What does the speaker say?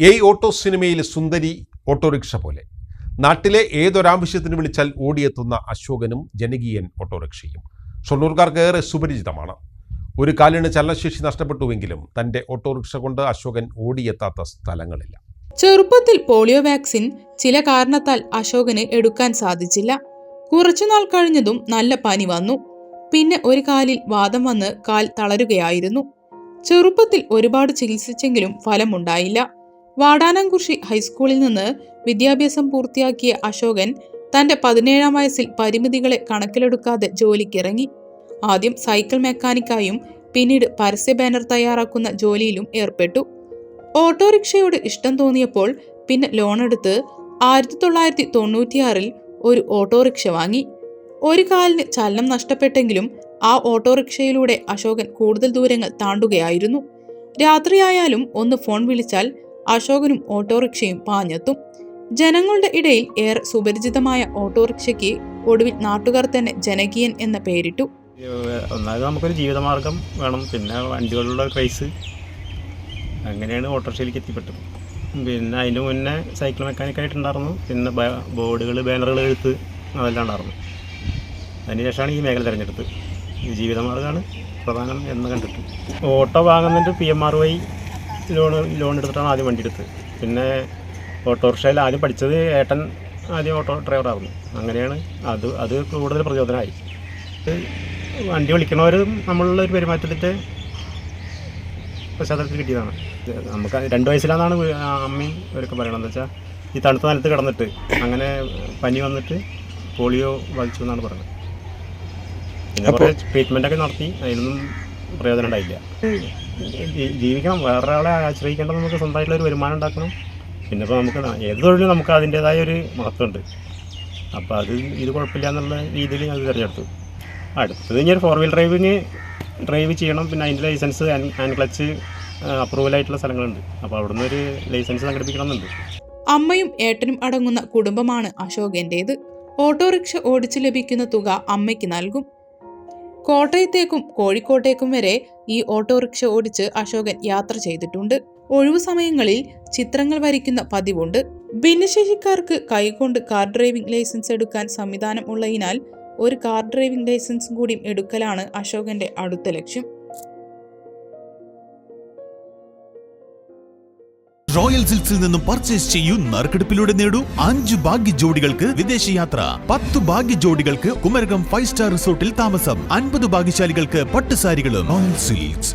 എയ് ഓട്ടോ സിനിമയിലെ സുന്ദരി ഓട്ടോറിക്ഷ പോലെ. നാട്ടിലെ ഏതൊരാവശ്യത്തിന് വിളിച്ചാൽ ഓടിയെത്തുന്ന അശോകനും ജനകീയൻ ഓട്ടോറിക്ഷയും. ഷൊർണൂർക്കാർക്ക് ഏറെ സുപരിചിതമാണ്. ഒരു കാലിന് ചലനശേഷി നഷ്ടപ്പെട്ടുവെങ്കിലും തന്റെ ഓട്ടോറിക്ഷ കൊണ്ട് അശോകൻ ഓടിയെത്താത്ത സ്ഥലങ്ങളില്ല. ചെറുപ്പത്തിൽ പോളിയോ വാക്സിൻ ചില കാരണത്താൽ അശോകന് എടുക്കാൻ സാധിച്ചില്ല. കുറച്ചുനാൾ കഴിഞ്ഞതും നല്ല പനി വന്നു. പിന്നെ ഒരു കാലിൽ വാദം വന്ന് കാൽ തളരുകയായിരുന്നു. ചെറുപ്പത്തിൽ ഒരുപാട് ചികിത്സിച്ചെങ്കിലും ഫലമുണ്ടായില്ല. വാടാനംകുർഷി ഹൈസ്കൂളിൽ നിന്ന് വിദ്യാഭ്യാസം പൂർത്തിയാക്കിയ അശോകൻ തന്റെ പതിനേഴാം വയസ്സിൽ പരിമിതികളെ കണക്കിലെടുക്കാതെ ജോലിക്കിറങ്ങി. ആദ്യം സൈക്കിൾ മെക്കാനിക്കായും പിന്നീട് പരസ്യ ബാനർ തയ്യാറാക്കുന്ന ജോലിയിലും ഏർപ്പെട്ടു. ഓട്ടോറിക്ഷയോട് ഇഷ്ടം തോന്നിയപ്പോൾ പിന്നെ ലോണെടുത്ത് ആയിരത്തി തൊള്ളായിരത്തി തൊണ്ണൂറ്റിയാറിൽ ഒരു ഓട്ടോറിക്ഷ വാങ്ങി. ഒരു കാലിന് ചലനം നഷ്ടപ്പെട്ടെങ്കിലും ആ ഓട്ടോറിക്ഷയിലൂടെ അശോകൻ കൂടുതൽ ദൂരങ്ങൾ താണ്ടുകയായിരുന്നു. രാത്രിയായാലും ഒന്ന് ഫോൺ വിളിച്ചാൽ അശോകനും ഓട്ടോറിക്ഷയും പാഞ്ഞെത്തും. ജനങ്ങളുടെ ഇടയിൽ ഏറെ സുപരിചിതമായ ഓട്ടോറിക്ഷയ്ക്ക് ഒടുവിൽ നാട്ടുകാർ തന്നെ ജനകീയൻ എന്ന പേരിട്ടു. ഒന്നാമത് നമുക്കൊരു ജീവിതമാർഗം വേണം. പിന്നെ വണ്ടികളുടെ ക്രൈസ് അങ്ങനെയാണ് ഓട്ടോറിക്ഷയിലേക്ക് എത്തിപ്പെട്ടത്. പിന്നെ അതിന് മുന്നേ സൈക്കിൾ മെക്കാനിക്കായിട്ടുണ്ടായിരുന്നു പിന്നെ ബോർഡുകൾ ബാനറുകൾ എഴുത്ത് അതെല്ലാം ഉണ്ടായിരുന്നു. അതിനുശേഷമാണ് ഈ മേഖല തിരഞ്ഞെടുത്തത്. ജീവിതമാർഗമാണ് പ്രധാനം എന്ന് കണ്ടിട്ട് auto വാങ്ങുന്നതിന്റെ P M R Y loan loan എടുത്തിട്ടാണ് ആദ്യം വണ്ടി എടുത്തത്. പിന്നെ ഓട്ടോറിക്ഷയിൽ ആദ്യം പഠിച്ചത് ഏട്ടൻ ആദ്യം ഓട്ടോ ഡ്രൈവറായിരുന്നു. അങ്ങനെയാണ് അത് അത് കൂടുതൽ പ്രചോദനമായി. വണ്ടി വിളിക്കണവർ നമ്മളുള്ള ഒരു പെരുമാറ്റത്തിന്റെ പശ്ചാത്തലത്തിൽ കിട്ടിയതാണ്. നമുക്ക് രണ്ട് വയസ്സിലാണെന്നാണ് അമ്മയും ഇവരൊക്കെ പറയണതെന്ന് വെച്ചാൽ ഈ തണുത്ത നിലത്ത് കിടന്നിട്ട് അങ്ങനെ പനി വന്നിട്ട് പോളിയോ ബാധിച്ചു എന്നാണ് പറയുന്നത്. പിന്നെ കുറേ ട്രീറ്റ്മെന്റൊക്കെ നടത്തി അതിനൊന്നും പ്രയോജനം ഉണ്ടായില്ല ജീവിക്കണം വേറൊരാളെ ആശ്രയിക്കേണ്ടത് നമുക്ക് സ്വന്തമായിട്ടുള്ള ഒരു വരുമാനം ഉണ്ടാക്കണം. പിന്നെ ഇപ്പോൾ നമുക്ക് ഏത് തൊഴിലും നമുക്ക് അതിന്റേതായ ഒരു മഹത്വമുണ്ട്. അപ്പോൾ അത് ഇത് കുഴപ്പമില്ല എന്നുള്ള രീതിയിൽ ഞാൻ തിരഞ്ഞെടുത്തു. അടുത്തത് ഒരു ഫോർ വീൽ ഡ്രൈവിങ് ഡ്രൈവ് ചെയ്യണം. പിന്നെ അതിന്റെ ലൈസൻസ് ആൻഡ് ക്ലച്ച് അപ്രൂവൽ ആയിട്ടുള്ള സ്ഥലങ്ങളുണ്ട്. അപ്പോൾ അവിടുന്ന് ഒരു ലൈസൻസ് സംഘടിപ്പിക്കണം എന്നുണ്ട് അമ്മയും ഏട്ടനും അടങ്ങുന്ന കുടുംബമാണ് അശോകന്റേത് ഓട്ടോറിക്ഷ ഓടിച്ചു ലഭിക്കുന്ന തുക അമ്മയ്ക്ക് നൽകും. കോട്ടയത്തേക്കും കോഴിക്കോട്ടേക്കും വരെ ഈ ഓട്ടോറിക്ഷ ഓടിച്ച് അശോകൻ യാത്ര ചെയ്തിട്ടുണ്ട്. ഒഴിവു സമയങ്ങളിൽ ചിത്രങ്ങൾ വരയ്ക്കുന്ന പതിവുണ്ട്. ഭിന്നശേഷിക്കാർക്ക് കൈകൊണ്ട് കാർ ഡ്രൈവിംഗ് ലൈസൻസ് എടുക്കാൻ സംവിധാനം ഉള്ളതിനാൽ ഒരു കാർ ഡ്രൈവിംഗ് ലൈസൻസും കൂടി എടുക്കലാണ് അശോകന്റെ അടുത്ത ലക്ഷ്യം. റോയൽ സിൽക്സിൽ നിന്നും പർച്ചേസ് ചെയ്യൂ നറുക്കെടുപ്പിലൂടെ നേടൂ അഞ്ച് ഭാഗ്യ ജോഡികൾക്ക് വിദേശയാത്ര പത്ത് ഭാഗ്യ ജോഡികൾക്ക് കുമരകം ഫൈവ് സ്റ്റാർ റിസോർട്ടിൽ താമസം അൻപത് ഭാഗ്യശാലികൾക്ക് പട്ടുസാരികളും റോയൽ സിൽക്സ്